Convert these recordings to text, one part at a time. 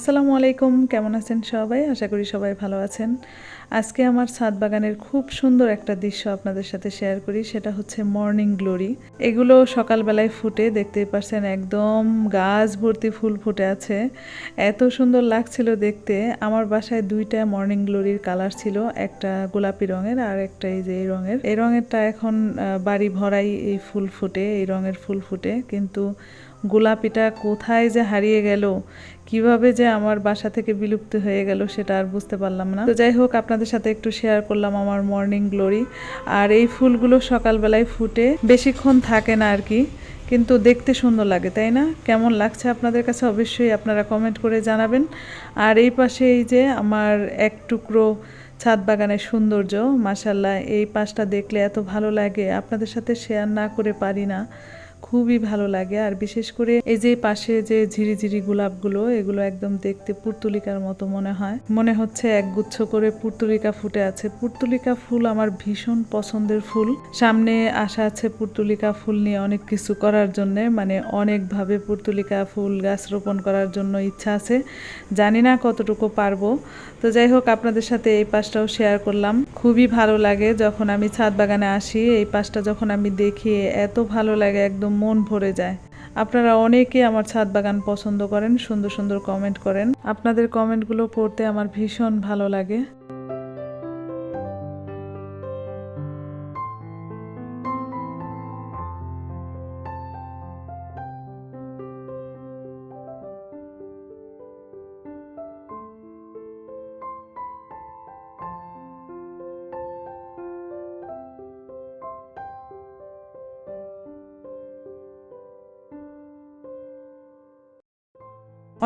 আসসালামু আলাইকুম, কেমন আছেন সবাই? আশা করি সবাই ভালো আছেন। আজকে আমার ছাদ বাগানের খুব সুন্দর একটা দৃশ্য আপনাদের সাথে শেয়ার করি, সেটা হচ্ছে মর্নিং গ্লোরি। এগুলো সকালবেলায় ফুটে, দেখতেই পারছেন একদম গাছ ভর্তি ফুল ফুটে আছে। এত সুন্দর লাগছিল দেখতে। আমার বাসায় দুইটা মর্নিং গ্লোরির কালার ছিল, একটা গোলাপি রঙের আর একটা এই যে এই রঙের। এই রঙেরটা এখন বাড়ি ভরাই এই ফুল ফুটে, এই রঙের ফুল ফুটে, কিন্তু গোলাপিটা কোথায় যে হারিয়ে গেল কীভাবে যে আমার বাসা থেকে বিলুপ্ত হয়ে গেল সেটা আর বুঝতে পারলাম না। তো যাই হোক, আপনাদের সাথে একটু শেয়ার করলাম আমার মর্নিং গ্লোরি আর এই ফুলগুলো সকালবেলায় ফুটে বেশিক্ষণ থাকে না আর কি, কিন্তু দেখতে সুন্দর লাগে, তাই না? কেমন লাগছে আপনাদের কাছে অবশ্যই আপনারা কমেন্ট করে জানাবেন। আর এই পাশে এই যে আমার এক টুকরো ছাদ বাগানের সৌন্দর্য মাসাল্লাহ এই পাশটা দেখলে এত ভালো লাগে, আপনাদের সাথে শেয়ার না করে পারি না। খুবই ভালো লাগে। আর বিশেষ করে এই যে পাশে যে ঝিরিঝিরি গোলাপগুলো, এগুলো একদম দেখতে পুর্তুলিকার মতো মনে হয়। মনে হচ্ছে একগুচ্ছ করে পুর্তুলিকা ফুটে আছে। পুর্তুলিকা ফুল আমার ভীষণ পছন্দের ফুল। সামনে আসা আছে পুর্তুলিকা ফুল নিয়ে অনেক কিছু করার জন্য মানে অনেকভাবে পুর্তুলিকা ফুল গাছ রোপণ করার জন্য ইচ্ছা আছে। জানি না কতটুকু পারব। তো যাই হোক, আপনাদের সাথে এই পাশটাও শেয়ার করলাম। খুবই ভালো লাগে যখন আমি ছাদ বাগানে আসি, এই পাশটা যখন আমি দেখি, এত ভালো লাগে, একদম মন ভরে যায়। আপনারা অনেকে আমার ছাদ বাগান পছন্দ করেন, সুন্দর সুন্দর কমেন্ট করেন। আপনাদের কমেন্টগুলো পড়তে আমার ভীষণ ভালো লাগে।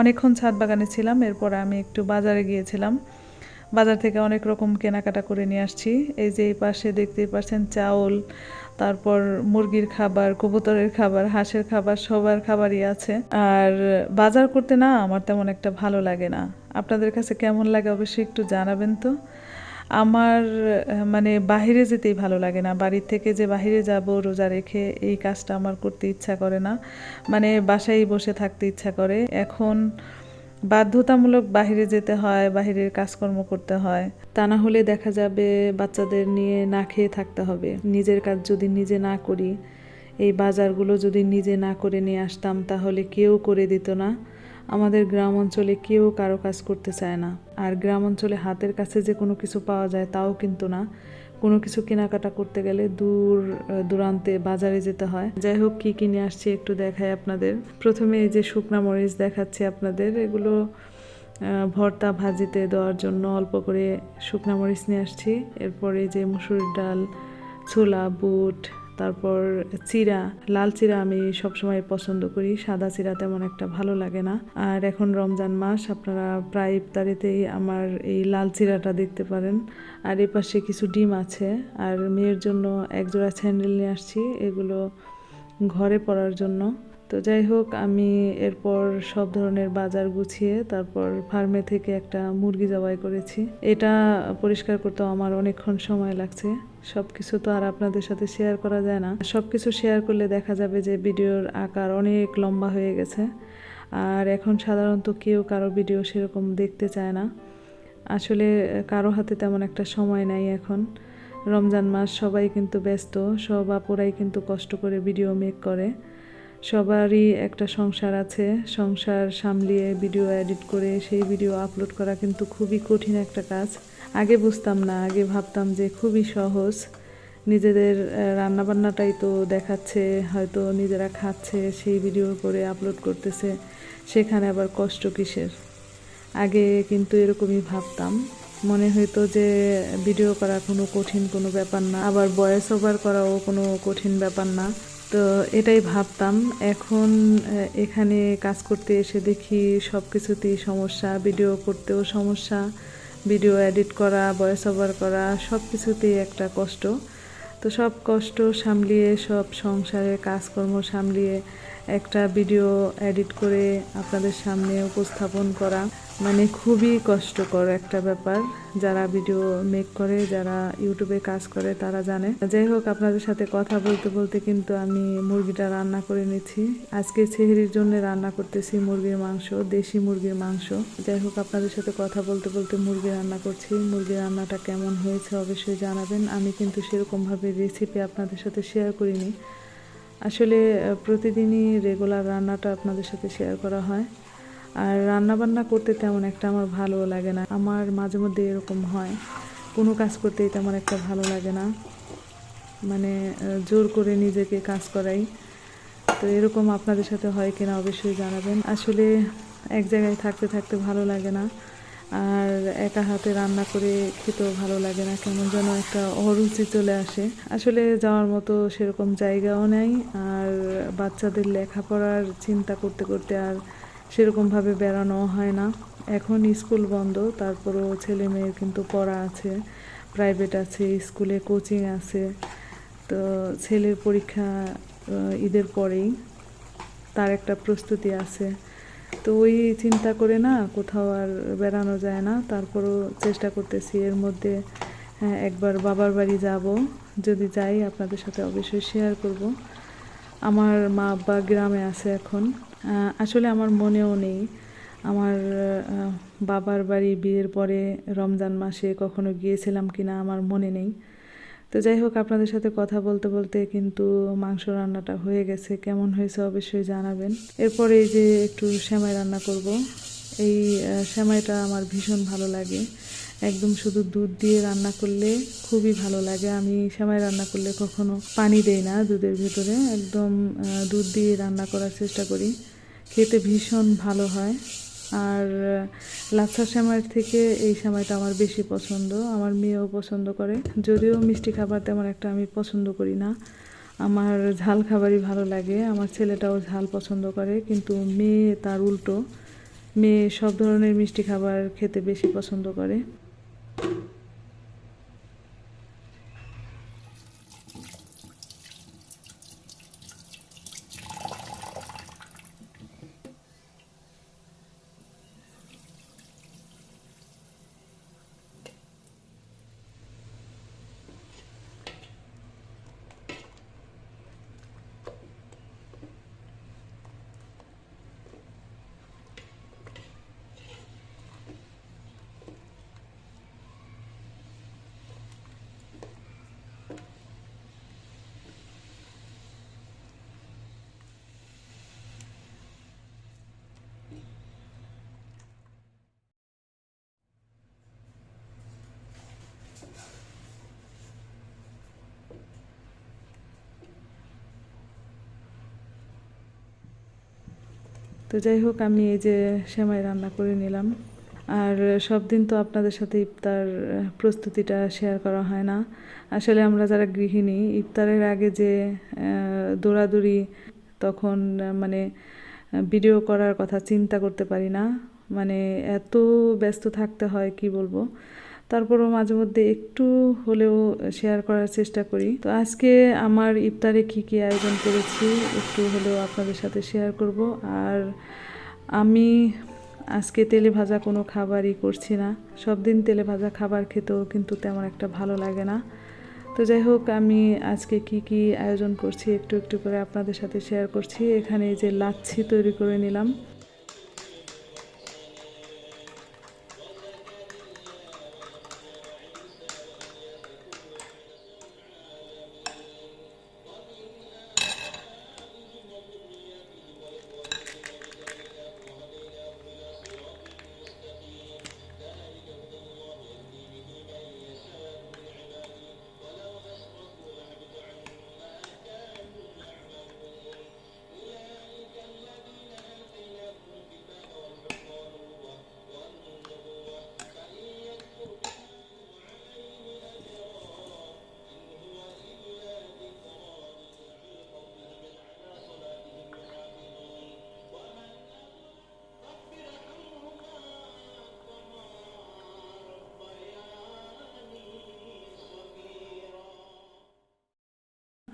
অনেকক্ষণ ছাদ বাগানে ছিলাম, এরপর আমি একটু বাজারে গিয়েছিলাম। বাজার থেকে অনেক রকম কেনাকাটা করে নিয়ে আসছি। এই যে এই পাশে দেখতেই পাচ্ছেন চাউল, তারপর মুরগির খাবার, কবুতরের খাবার, হাঁসের খাবার, সবার খাবারই আছে। আর বাজার করতে না আমার তেমন একটা ভালো লাগে না। আপনাদের কাছে কেমন লাগে অবশ্যই একটু জানাবেন তো। আমার মানে বাইরে যেতেই ভালো লাগে না। বাড়ির থেকে যে বাইরে যাব, রোজা রেখে এই কাজটা আমার করতে ইচ্ছা করে না। মানে বাসায় বসে থাকতে ইচ্ছা করে। এখন বাধ্যতামূলক বাইরে যেতে হয় বাইরের কাজকর্ম করতে হয়। তা না হলে দেখা যাবে বাচ্চাদের নিয়ে না খেয়ে থাকতে হবে। নিজের কাজ যদি নিজে না করি, এই বাজারগুলো যদি নিজে না করে নিয়ে আসতাম, তাহলে কেউ করে দিত না। আমাদের গ্রাম অঞ্চলে কেউ কারও কাজ করতে চায় না। আর গ্রাম অঞ্চলে হাতের কাছে যে কোনো কিছু পাওয়া যায় তাও কিন্তু না। কোনো কিছু কেনাকাটা করতে গেলে দূর দূরান্তে বাজারে যেতে হয়। যাই হোক, কী কিনে আসছি একটু দেখাই আপনাদের। প্রথমে এই যে শুকনা মরিচ দেখাচ্ছি আপনাদের। এগুলো ভর্তা ভাজিতে দেওয়ার জন্য অল্প করে শুকনা মরিচ নিয়ে আসছি। এরপরে যে মুসুরির ডাল, ছোলা, বুট তারপর চিরা, লাল চিরা আমি সবসময় পছন্দ করি। সাদা চিরা তেমন একটা ভালো লাগে না। আর এখন রমজান মাস, আপনারা প্রায় ইফতারিতেই আমার এই লাল চিরাটা দেখতে পারেন। আর এ পাশে কিছু ডিম আছে। আর মেয়ের জন্য একজোড়া স্যান্ডেল নিয়ে আসছি। এগুলো ঘরে পড়ার জন্য। তো যাই হোক, আমি এরপর সব ধরনের বাজার গুছিয়ে তারপর ফার্মে থেকে একটা মুরগি জবাই করেছি। এটা পরিষ্কার করতেও আমার অনেকক্ষণ সময় লাগছে। সব কিছু তো আর আপনাদের সাথে শেয়ার করা যায় না। সব কিছু শেয়ার করলে দেখা যাবে যে ভিডিওর আকার অনেক লম্বা হয়ে গেছে। আর এখন সাধারণত কেউ কারও ভিডিও সেরকম দেখতে চায় না। আসলে কারও হাতে তেমন একটা সময় নাই এখন। রমজান মাস সবাই কিন্তু ব্যস্ত, সব আপুরাই কিন্তু কষ্ট করে ভিডিও মেক করে। সবারই একটা সংসার আছে। সংসার সামলিয়ে ভিডিও এডিট করে সেই ভিডিও আপলোড করা কিন্তু খুবই কঠিন একটা কাজ। আগে বুঝতাম না, আগে ভাবতাম যে খুবই সহজ। নিজেদের রান্নাবান্নাটাই তো দেখাচ্ছে, হয়তো নিজেরা খাচ্ছে, সেই ভিডিও করে আপলোড করতেছে। সেখানে আবার কষ্ট কিসের? আগে কিন্তু এরকমই ভাবতাম। মনে হতো যে ভিডিও করা কোনো কঠিন কোনো ব্যাপার না। আবার ভয়েস ওভার করাও কোনো কঠিন ব্যাপার না। তো এটাই ভাবতাম। এখন এখানে কাজ করতে এসে দেখি সব কিছুতেই সমস্যা ভিডিও করতেও সমস্যা ভিডিও এডিট করা ভয়েস ওভার করা সব কিছুতেই একটা কষ্ট। তো সব কষ্ট সামলিয়ে, সব সংসারের কাজকর্ম সামলিয়ে একটা ভিডিও এডিট করে আপনাদের সামনে উপস্থাপন করা। মানে খুবই কষ্টকর একটা ব্যাপার। যারা ভিডিও মেক করে, যারা ইউটিউবে কাজ করে, তারা জানে। যাই হোক, আপনাদের সাথে কথা বলতে বলতে কিন্তু আমি মুরগিটা রান্না করে নিচ্ছি। আজকে ছেহরির জন্য রান্না করতেছি মুরগির মাংস, দেশি মুরগির মাংস। যাই হোক, আপনাদের সাথে কথা বলতে বলতে মুরগি রান্না করছি। মুরগি রান্নাটা কেমন হয়েছে অবশ্যই জানাবেন। আমি কিন্তু সেরকমভাবে রেসিপি আপনাদের সাথে শেয়ার করিনি। আসলে প্রতিদিনই রেগুলার রান্নাটা আপনাদের সাথে শেয়ার করা হয়। আর রান্না বান্না করতে তেমন একটা আমার ভালো লাগে না। আমার মাঝে মধ্যে এরকম হয়। কোনো কাজ করতেই তেমন একটা ভালো লাগে না। মানে জোর করে নিজেকে কাজ করাই। তো এরকম আপনাদের সাথে হয় কিনা অবশ্যই জানাবেন। আসলে এক জায়গায় থাকতে থাকতে ভালো লাগে না। আর একা হাতে রান্না করে খেতেও ভালো লাগে না। কেমন যেন একটা অরুচি চলে আসে। আসলে যাওয়ার মতো সেরকম জায়গাও নেই। আর বাচ্চাদের লেখাপড়ার চিন্তা করতে করতে আর সেরকমভাবে বেড়ানো হয় না। এখন স্কুল বন্ধ, তারপরও ছেলে মেয়ের কিন্তু পড়া আছে প্রাইভেট আছে, স্কুলে কোচিং আছে। তো ছেলের পরীক্ষা ঈদের পরেই তার একটা প্রস্তুতি আছে। তো ওই চিন্তা করে না কোথাও আর বেড়ানো যায় না। তারপরও চেষ্টা করতেছি এর মধ্যে একবার বাবার বাড়ি যাব। যদি যাই, আপনাদের সাথে অবশ্যই শেয়ার করব। আমার মা আব্বা গ্রামে আছে এখন। আসলে আমার মনেও নেই। আমার বাবার বাড়ি বিয়ের পরে রমজান মাসে কখনো গিয়েছিলাম কি না আমার মনে নেই। তো যাই হোক আপনাদের সাথে কথা বলতে বলতে কিন্তু মাংস রান্নাটা হয়ে গেছে। কেমন হয়েছে অবশ্যই জানাবেন। এরপরে এই যে একটু সেমাই রান্না করব এই আহ, সেমাইটা আমার ভীষণ ভালো লাগে। একদম শুধু দুধ দিয়ে রান্না করলে খুবই ভালো লাগে। আমি সেমাই রান্না করলে কখনো পানি দেই না দুধের ভেতরে। একদম দুধ দিয়ে রান্না করার চেষ্টা করি। খেতে ভীষণ ভালো হয়। আর লাচ্ছা সেমাইয়ের থেকে এই সেমাইটা আমার বেশি পছন্দ। আমার মেয়েও পছন্দ করে। যদিও মিষ্টি খাবার তেমন একটা আমি পছন্দ করি না। আমার ঝাল খাবারই ভালো লাগে। আমার ছেলেটাও ঝাল পছন্দ করে, কিন্তু মেয়ে তার উল্টো। মেয়ে সব ধরনের মিষ্টি খাবার খেতে বেশি পছন্দ করে। Thank you. তো যাই হোক, আমি এই যে সেমাই রান্না করে নিলাম। আর সব দিন তো আপনাদের সাথে ইফতার প্রস্তুতিটা শেয়ার করা হয় না। আসলে আমরা যারা গৃহিণী, ইফতারের আগে যে দৌড়াদৌড়ি, তখন মানে ভিডিও করার কথা চিন্তা করতে পারি না। মানে এত ব্যস্ত থাকতে হয়, কি বলব? তারপরও মাঝে মধ্যে একটু হলেও শেয়ার করার চেষ্টা করি। তো আজকে আমার ইফতারে কি কি আয়োজন করেছি একটু হলেও আপনাদের সাথে শেয়ার করব। আর আমি আজকে তেলে ভাজা কোনো খাবারই করছি না। সব দিন তেলে ভাজা খাবার খেতেও কিন্তু তেমন একটা ভালো লাগে না। তো যাই হোক, আমি আজকে কি কি আয়োজন করছি একটু একটু করে আপনাদের সাথে শেয়ার করছি। এখানে যে লাচ্ছি তৈরি করে নিলাম।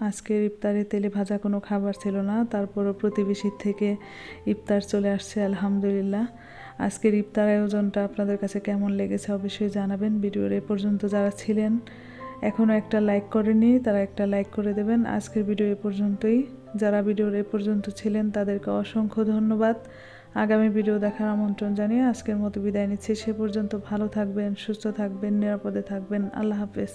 আজকের ইফতারে তেলে ভাজা কোনো খাবার ছিল না, তারপরও প্রতিবেশীর থেকে ইফতার চলে আসছে, আলহামদুলিল্লাহ। আজকের ইফতার আয়োজনটা আপনাদের কাছে কেমন লেগেছে অবশ্যই জানাবেন। ভিডিওর এ পর্যন্ত যারা ছিলেন এখনও একটা লাইক করেনি তারা একটা লাইক করে দেবেন। আজকের ভিডিও এ পর্যন্তই। যারা ভিডিওর এ পর্যন্ত ছিলেন, তাদেরকে অসংখ্য ধন্যবাদ। আগামী ভিডিও দেখার আমন্ত্রণ জানিয়ে আজকের মতো বিদায় নিচ্ছি। সে পর্যন্ত ভালো থাকবেন, সুস্থ থাকবেন, নিরাপদে থাকবেন। আল্লাহ হাফেজ।